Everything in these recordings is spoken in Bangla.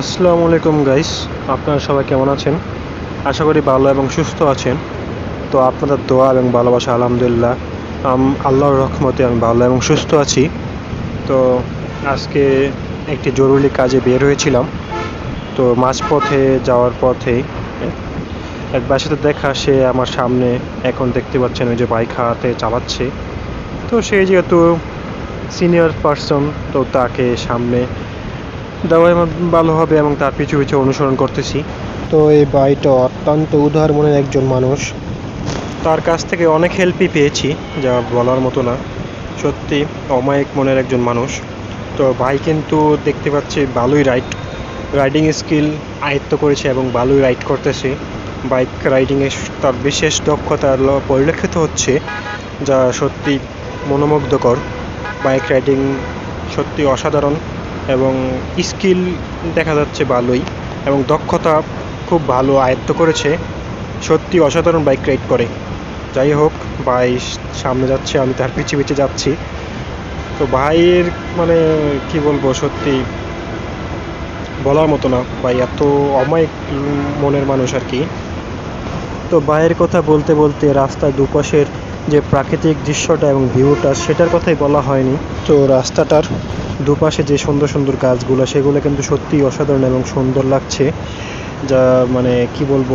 আসসালামু আলাইকুম গাইস আপনারা সবাই কেমন আছেন? আশা করি ভালো এবং সুস্থ আছেন। তো আপনাদের দোয়া এবং ভালোবাসা, আলহামদুলিল্লাহ আল্লাহর রহমতে আমি ভালো এবং সুস্থ আছি। তো আজকে একটি জরুরি কাজে বের হয়েছিলাম। তো মাঝপথে যাওয়ার পথে এক সাথে দেখা, সে আমার সামনে এখন দেখতে পাচ্ছেন ওই যে বাইক হাতে চালাচ্ছে। তো সে যেহেতু সিনিয়র পার্সন তো তাকে সামনে দেওয়াই আমার ভালো হবে এবং তার পিছু পিছু অনুসরণ করতেছি। তো এই ভাইটা অত্যন্ত উদার মনের একজন মানুষ। তার কাছ থেকে অনেক হেল্পই পেয়েছি যা বলার মতো না। সত্যি অমায়িক মনের একজন মানুষ। তো ভাই কিন্তু দেখতে পাচ্ছি ভালোই রাইড রাইডিং স্কিল আয়ত্ত করেছে এবং ভালোই রাইড করতেছে। বাইক রাইডিংয়ে তার বিশেষ দক্ষতা পরিলক্ষিত হচ্ছে যা সত্যি মনোমুগ্ধকর। বাইক রাইডিং সত্যি অসাধারণ। এবং স্কিল দেখা যাচ্ছে ভালোই এবং দক্ষতা খুব ভালো আয়ত্ত করেছে। সত্যি অসাধারণ বাইক রাইড করে। যাই হোক, ভাই সামনে যাচ্ছে, আমি তার পিছিয়ে পিছিয়ে যাচ্ছি। তো ভাইয়ের মানে কি বলব, সত্যি বলার মতো না। ভাই এত অমায়িক মনের মানুষ আর কি। তো ভাইয়ের কথা বলতে বলতে রাস্তার দুপাশের যে প্রাকৃতিক দৃশ্যটা এবং ভিউটা, সেটার কথাই বলা হয়নি। তো রাস্তাটার দুপাশে যে সুন্দর সুন্দর গাছগুলো, সেগুলো কিন্তু সত্যিই অসাধারণ এবং সুন্দর লাগছে। যা মানে কি বলব,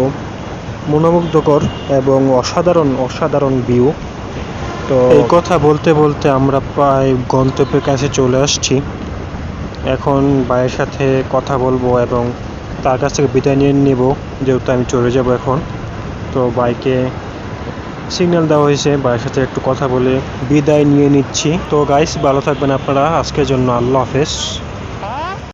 মনোমুগ্ধকর এবং অসাধারণ অসাধারণ ভিউ তো এই কথা বলতে বলতে আমরা প্রায় গন্তব্যের কাছে চলে আসছি। এখন ভাইয়ের সাথে কথা বলব এবং তার কাছ থেকে বিদায় নিয়ে নেব, যেহেতু আমি চলে যাব এখন। তো বাইকে সিগন্যাল দেওয়া হয়েছে, ভাইয়ের সাথে একটু কথা বলে বিদায় নিয়ে নিচ্ছি। তো গাইস ভালো থাকবেন আপনারা। আজকের জন্য আল্লাহ হাফেজ।